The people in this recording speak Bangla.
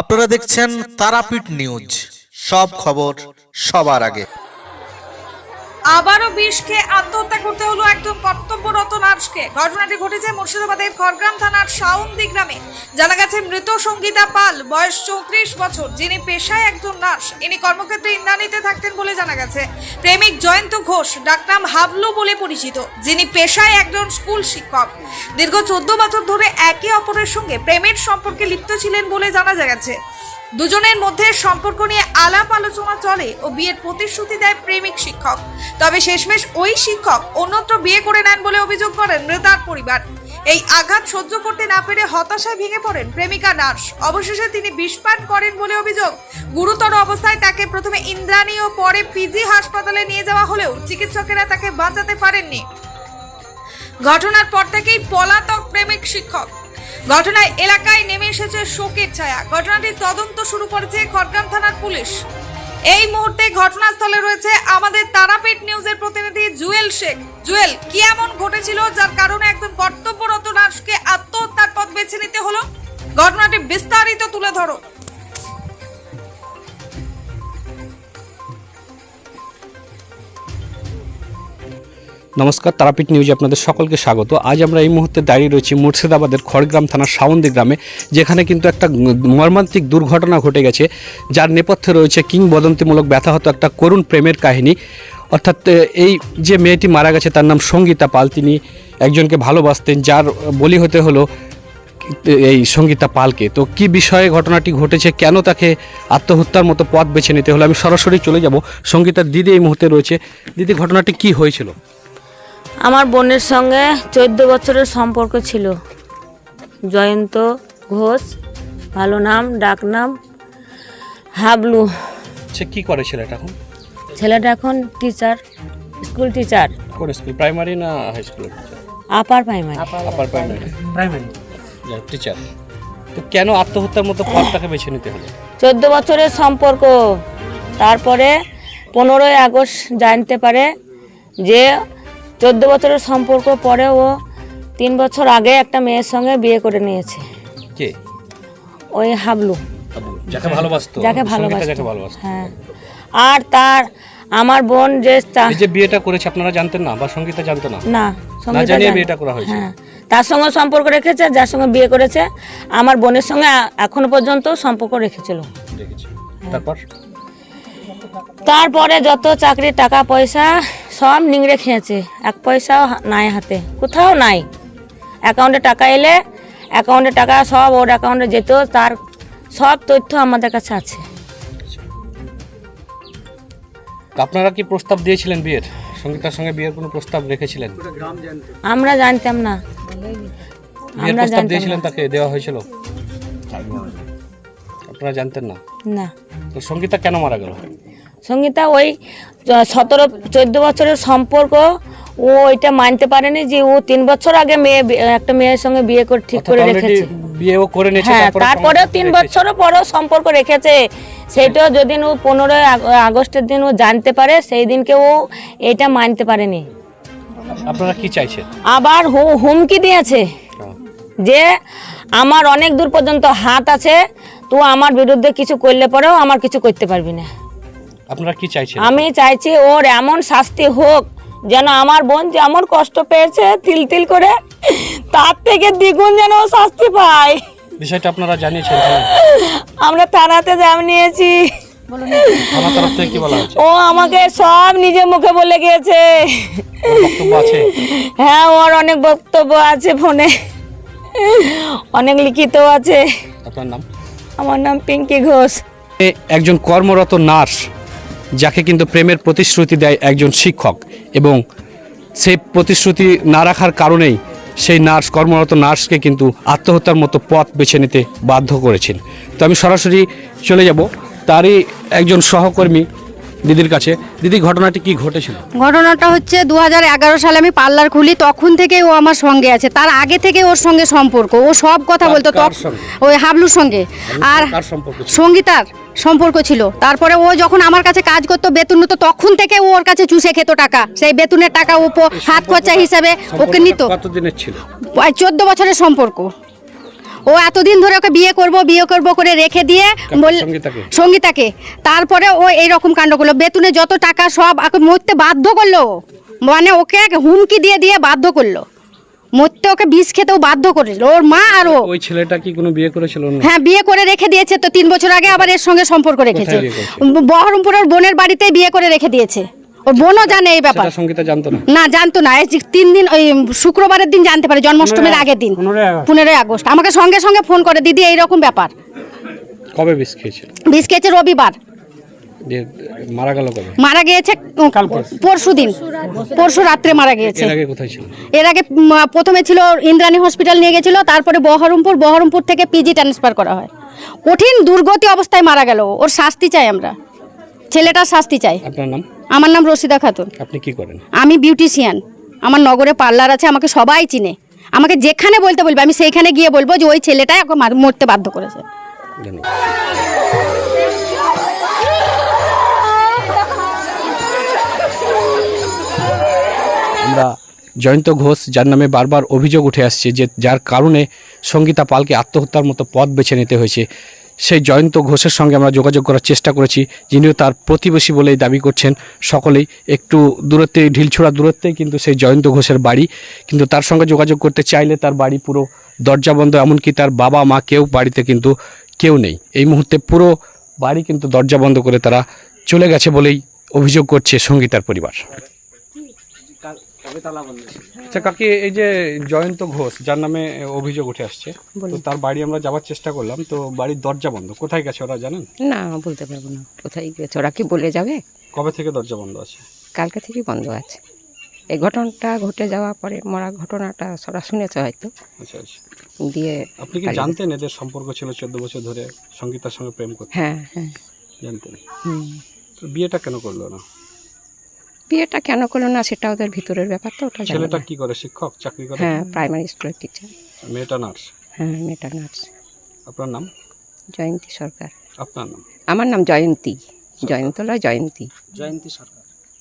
আপনারা দেখছেন তারাপীঠ নিউজ। সব খবর সবার আগে। আবারও বিষ খেয়ে আত্মহত্যা করতে হলো একজন কর্তব্যরত নার্সকে ঘটনাটি ঘটেছে মুর্শিদাবাদের খড়গ্রাম থানার সাউন্দি গ্রামে। জানা গেছে, মৃত সঙ্গীতা পাল, বয়স চৌত্রিশ বছর। যিনি পেশায় একজন নার্স, ইনি কর্মক্ষেত্রে ইন্দ্রাণীতে থাকতেন বলে জানা গেছে। প্রেমিক জয়ন্ত ঘোষ, ডাকনাম হাবলু বলে পরিচিত। যিনি পেশায় একজন স্কুল শিক্ষক। দীর্ঘ চোদ্দ বছর ধরে একে অপরের সঙ্গে প্রেমের সম্পর্কে লিপ্ত ছিলেন বলে জানা গেছে। দুজনের মধ্যে সম্পর্ক নিয়ে আলাপ আলোচনা চলে ও বিয়ের প্রতিশ্রুতি দেয় প্রেমিক শিক্ষক। তবে শেষমেশ ওই শিক্ষক অন্যত্র বিয়ে করে নেন বলে অভিযোগ করেন মৃতার পরিবার। এই আঘাত সহ্য করতে না পেরে হতাশায় ভেঙে পড়েন প্রেমিকা নার্স। অবশেষে তিনি বিষপান করেন বলে অভিযোগ। গুরুতর অবস্থায় তাকে প্রথমে ইন্দ্রাণী ও পরে পিজি হাসপাতালে নিয়ে যাওয়া হলেও চিকিৎসকেরা তাকে বাঁচাতে পারেননি। ঘটনার পর থেকেই পলাতক প্রেমিক শিক্ষক ঘটনায় এলাকায় নেমে এসেছে শোকের ছায়া। ঘটনাটির তদন্ত শুরু করেছে খড়গ্রাম থানার পুলিশ। এই মুহূর্তে ঘটনাস্থলে রয়েছে আমাদের তারাপীঠ নিউজের প্রতিনিধি জুয়েল শেখ। জুয়েল, কি এমন ঘটেছিল যার কারণে একজন কর্তব্যরত নার্সকে আত্মহত্যার পথ বেছে নিতে হলো? ঘটনাটি বিস্তারিত তুলে ধরো। নমস্কার, তারাপীঠ নিউজে আপনাদের সকলকে স্বাগত। আজ আমরা এই মুহূর্তে দাঁড়িয়ে রয়েছি মুর্শিদাবাদের খড়গ্রাম থানার সাউন্দি গ্রামে, যেখানে কিন্তু একটা মর্মান্তিক দুর্ঘটনা ঘটে গেছে। যার নেপথ্যে রয়েছে কিংবদন্তিমূলক ব্যথাহত একটা করুণ প্রেমের কাহিনী। অর্থাৎ এই যে মেয়েটি মারা গেছে, তার নাম সঙ্গীতা পাল। তিনি একজনকে ভালোবাসতেন, যার বলি হতে হলো এই সঙ্গীতা পালকে। তো কি বিষয়ে ঘটনাটি ঘটেছে, কেন তাকে আত্মহত্যার মতো পথ বেছে নিতে হলো, আমি সরাসরি চলে যাব। সঙ্গীতার দিদি এই মুহূর্তে রয়েছে। দিদি, ঘটনাটি কি হয়েছিল? আমার বোনের সঙ্গে চোদ্দ বছরের সম্পর্ক ছিল। জয়ন্ত ঘোষ ভালো নাম ডাক নাম হাবলু। সে কি করে ছেলেটা এখন? ছেলেটা এখন টিচার স্কুল টিচার কোন স্কুল প্রাইমারি না high school upper primary upper primary primary teacher তো কেন আত্মহত্যার মতো পথটাকে বেছে নিতে হলো? চোদ্দ বছরের সম্পর্ক। তারপরে পনেরোই আগস্ট জানতে পারে যে চোদ্দ বছরের সম্পর্ক পরে ও তিন বছর আগে একটা মেয়ের সঙ্গে বিয়ে করে নিয়েছে। কে? ওই হাবলু। যাকে ভালোবাসতো যাকে ভালোবাসতো। হ্যাঁ। আর তার আমার বোন যে যে বিয়েটা করেছে আপনারা জানতেন না বা সঙ্গীতা জানতো না? না না সঙ্গীতা জানিয়ে বিয়েটা করা হয়েছে। হ্যাঁ। তার সঙ্গে সম্পর্ক রেখেছে যার সঙ্গে বিয়ে করেছে। আমার বোনের সঙ্গে এখনও পর্যন্ত সম্পর্ক রেখেছিল। তারপর? তারপরে যত চাকরির টাকা পয়সা সব নিংড়ে খেয়েছে। এক পয়সাও নাই হাতে। কোথাও নাই। অ্যাকাউন্টে টাকা এলে অ্যাকাউন্টে টাকা সব ওর অ্যাকাউন্টে যেত তার সব তথ্য আমাদের কাছে আছে। আপনারা কি প্রস্তাব দিয়েছিলেন বিয়ের? সঙ্গীতার সঙ্গে বিয়ের কোনো প্রস্তাব রেখেছিলেন? আমরা জানতাম না। বিয়ের আমরা প্রস্তাব জানতাম দিয়েছিলেন না। তাকে? দেওয়া হয়েছিল? আপনারা জানতেন না? না। তো সঙ্গীতা কেন মারা গেল? সঙ্গীতা ওই সতেরো চোদ্দ বছরের সম্পর্ক ও ওইটা মানতে পারেনি যে ও তিন বছর আগে মেয়ে একটা মেয়ের সঙ্গে বিয়ে করে ঠিক করে রেখেছে বিয়েও করে নিয়েছে হ্যাঁ তারপরেও তিন রেখেছে। বছরও পরেও সম্পর্ক রেখেছে সেইটাও যদি ও পনেরোই আগস্টের দিন ও জানতে পারে সেই দিনকে ও এটা মানতে পারেনি আপনারা কি চাইছেন আবার হুমকি দিয়েছে। যে আমার অনেক দূর পর্যন্ত হাত আছে তুই আমার বিরুদ্ধে কিছু করলে পরেও আমার কিছু করতে পারবি না আপনারা কি চাইছেন? আমি চাইছি ওর এমন শাস্তি হোক যেন আমার বোন যেমন কষ্ট পেয়েছে তিল তিল করে তার থেকে দ্বিগুণ যেন ও শাস্তি পায়। বিষয়টা আপনারা জানিয়েছেন হ্যাঁ। আমরা থানাতে জাম নিয়েছি। আমার তরফ থেকে কি বলা হয়েছে? ও আমাকে সব নিজের মুখে বলে গিয়েছে। বক্তব্য আছে? হ্যাঁ ওর অনেক বক্তব্য আছে ফোনে। অনেক লিখিত আছে। আপনার নাম? আমার নাম পিঙ্কি ঘোষ। একজন কর্মরত নার্স। যাকে কিন্তু প্রেমের প্রতিশ্রুতি দেয় একজন শিক্ষক এবং সেই প্রতিশ্রুতি না রাখার কারণেই সেই নার্স, কর্মরত নার্সকে কিন্তু আত্মহত্যার মতো পথ বেছে নিতে বাধ্য করেছেন। তো আমি সরাসরি চলে যাব। তারই একজন সহকর্মী দিদির কাছে। দিদি ঘটনাটি কি ঘটেছিল? ঘটনাটা হচ্ছে দু হাজার এগারো সালে আমি পার্লার খুলি তখন থেকে ও আমার সঙ্গে আছে। তার আগে থেকে ওর সঙ্গে সম্পর্ক। ও সব কথা বলতো ওই হাবলুর সঙ্গে। আর? সঙ্গীতার সম্পর্ক ছিল। তারপরে ও যখন আমার কাছে কাজ করতো বেতন নিত তখন থেকে ও ওর কাছে চুষে খেত টাকা। সেই বেতনের টাকা ও হাত খরচা হিসাবে ওকে নিত। কতদিনের ছিল চোদ্দ বছরের সম্পর্ক। ও এতদিন ধরে ওকে বিয়ে করব বিয়ে করব করে রেখে দিয়ে সঙ্গীতাকে? তারপরে ও এই রকম কাণ্ড করল। বেতনে যত টাকা সব মরতে বাধ্য করল। মানে ওকে হুমকি দিয়ে দিয়ে বাধ্য করল। মরতে ওকে বিষ খেতেও বাধ্য করেছিল। ওর মা আর ও। ওই ছেলেটা কি কোনো বিয়ে করেছিল হ্যাঁ বিয়ে করে রেখে দিয়েছে তো তিন বছর আগে আবার এর সঙ্গে সম্পর্ক রেখেছে। বহরমপুরের বোনের বাড়িতে বিয়ে করে রেখে দিয়েছে। ওর বোনও জানে এই ব্যাপার। সঙ্গীতা জানতো না। না জানতো না। এই যে তিন দিন ওই শুক্রবারের দিন জানতে পারে জন্মাষ্টমীর আগের দিন। পনেরোই আগস্ট। আমাকে সঙ্গে সঙ্গে ফোন করে দিদি এইরকম ব্যাপার। কবে বিষ খেয়েছিল? বিষ খেয়েছে রবিবার। যে মারা গেল কবে? মারা গিয়েছে পরশু। দিন। পরশু রাত্রে মারা গিয়েছে। এর আগে কোথায় ছিল? এর আগে প্রথমে ছিল ইন্দ্রাণী হসপিটাল নিয়ে গেছিল তারপরে বহরমপুর। বহরমপুর থেকে পিজি ট্রান্সফার করা হয়। কঠিন দুর্গতি অবস্থায় মারা গেল ওর শাস্তি চাই আমরা। ছেলেটার শাস্তি চাই। আপনার নাম? আমার নাম রশিদা খাতুন। আপনি কি করেন? আমি বিউটিশিয়ান। আমার নগরে পার্লার আছে আমাকে সবাই চিনে। আমাকে যেখানে বলতে বলবে আমি সেইখানে গিয়ে বলব যে ওই ছেলেটাই মার- মরতে বাধ্য করেছে। আমরা জয়ন্ত ঘোষ যার নামে বারবার অভিযোগ উঠে আসছে যে যার কারণে সঙ্গীতা পালকে আত্মহত্যার মতো পথ বেছে নিতে হয়েছে। সেই জয়ন্ত ঘোষের সঙ্গে আমরা যোগাযোগ করার চেষ্টা করেছি, যিনিও তার প্রতিবেশী বলেই দাবি করছেন। সকলেই একটু দূরত্বে, ঢিলছোড়া দূরত্বেই কিন্তু সেই জয়ন্ত ঘোষের বাড়ি। কিন্তু তার সঙ্গে যোগাযোগ করতে চাইলে তার বাড়ি পুরো দরজা বন্ধ, এমনকি তার বাবা মা কেউ বাড়িতে কিন্তু কেউ নেই। এই মুহূর্তে পুরো বাড়ি কিন্তু দরজা বন্ধ করে তারা চলে গেছে বলেই অভিযোগ করছে সঙ্গীতার পরিবার। আচ্ছা কাকি এই যে জয়ন্ত ঘোষ যার নামে অভিযোগ উঠে আসছে তো তার বাড়ি আমরা যাওয়ার চেষ্টা করলাম তো বাড়ির দরজা বন্ধ। কোথায় গেছে ওরা জানেন? না বলতে পারব না। কোথায় গেছে? ওরা কি বলে যাবে? কবে থেকে দরজা বন্ধ আছে? কালকে থেকেই বন্ধ আছে। এই ঘটনাটা ঘটে যাওয়ার পরে মরা ঘটনাটা ওরা শুনেছে হয়তো। আচ্ছা আচ্ছা। দিয়ে আপনি কি জানতেন এদের সম্পর্ক ছিল চোদ্দ বছর ধরে? সঙ্গীতার সঙ্গে প্রেম করতে হ্যাঁ হ্যাঁ। জানতেন? হুম। তো বিয়েটা কেন করল না বিয়েটা কেন করল না সেটা ওদের ভিতরের ব্যাপার তো ওটা ছেলেটা। কি করে? শিক্ষক? চাকরি করে? হ্যাঁ প্রাইমারি স্কুলের টিচার মেয়েটা নার্স হ্যাঁ মেয়েটা নার্স আপনার নাম? জয়ন্তী সরকার। আপনার নাম? আমার নাম জয়ন্তী। জয়ন্তলা জয়ন্তী। জয়ন্তী সরকার।